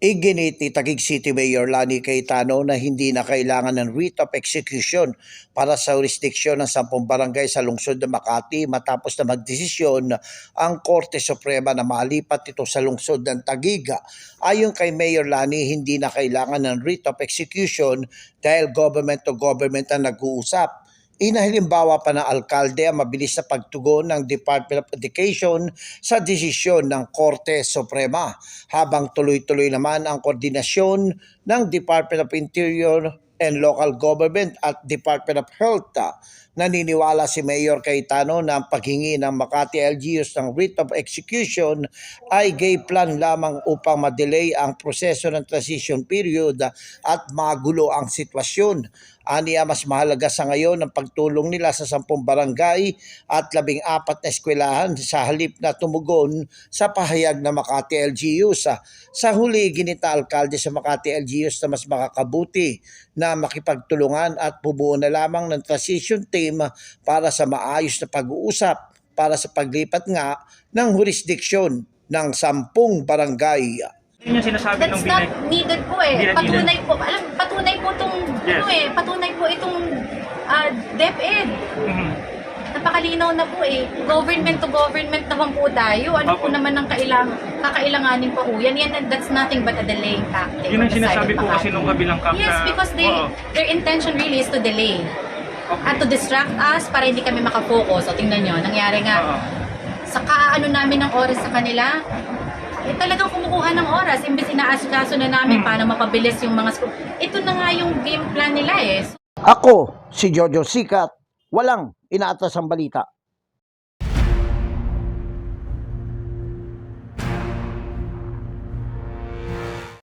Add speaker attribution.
Speaker 1: Iginit ni Taguig City Mayor Lani Cayetano na hindi na kailangan ng writ of execution para sa jurisdiksyon ng sampung barangay sa lungsod ng Makati matapos na magdesisyon ang Korte Suprema na malipat ito sa lungsod ng Taguig. Ayon kay Mayor Lani, hindi na kailangan ng writ of execution dahil government to government ang nag-uusap. Inahalimbawa pa ng alkalde ang mabilis na pagtugon ng Department of Education sa desisyon ng Korte Suprema habang tuloy-tuloy naman ang koordinasyon ng Department of Interior and Local Government at Department of Health. Naniniwala si Mayor Cayetano na ang paghingi ng Makati LGUs ng writ of execution ay gay plan lamang upang madelay ang proseso ng transition period at magulo ang sitwasyon. Aniya mas mahalaga sa ngayon ang pagtulong nila sa sampung barangay at labing apat na eskwelahan sa halip na tumugon sa pahayag ng Makati LGUs. Sa huli, ginita alkalde sa Makati LGUs na mas makakabuti na makipagtulungan at bubuo na lamang ng transition team para sa maayos na pag-uusap para sa paglipat nga ng jurisdiksyon ng sampung barangay.
Speaker 2: Yun yung sinasabi
Speaker 3: That's
Speaker 2: ng
Speaker 3: not
Speaker 2: binay.
Speaker 3: needed po eh.
Speaker 2: Hindi na
Speaker 3: patunay po, alam, patunay po itong,
Speaker 2: Yes.
Speaker 3: ano eh, patunay po itong ah, DepEd.
Speaker 2: Mhm.
Speaker 3: Napakalinaw na po eh. Government to government naman po tayo. Ano po
Speaker 2: Opo.
Speaker 3: naman ang kailang, kakailanganin pa po yan. Yan, and that's nothing but a delaying tactic.
Speaker 2: Yun ang
Speaker 3: of the
Speaker 2: sinasabi
Speaker 3: of
Speaker 2: po kasi nung kabilang camp
Speaker 3: Yes,
Speaker 2: na...
Speaker 3: because they,
Speaker 2: Oo.
Speaker 3: their intention really is to delay.
Speaker 2: Okay.
Speaker 3: At to distract us para hindi kami makafocus. O tingnan nyo, nangyari nga,
Speaker 2: Oo.
Speaker 3: sa kaano namin ng oras sa kanila, eh talagang kumukuha ng oras. Imbis inaasikaso na namin
Speaker 2: Hmm.
Speaker 3: paano mapabilis yung mga school. Ito na nga yung game plan nila eh.
Speaker 1: Ako, si Jojo Sikat, walang inaatas ang balita.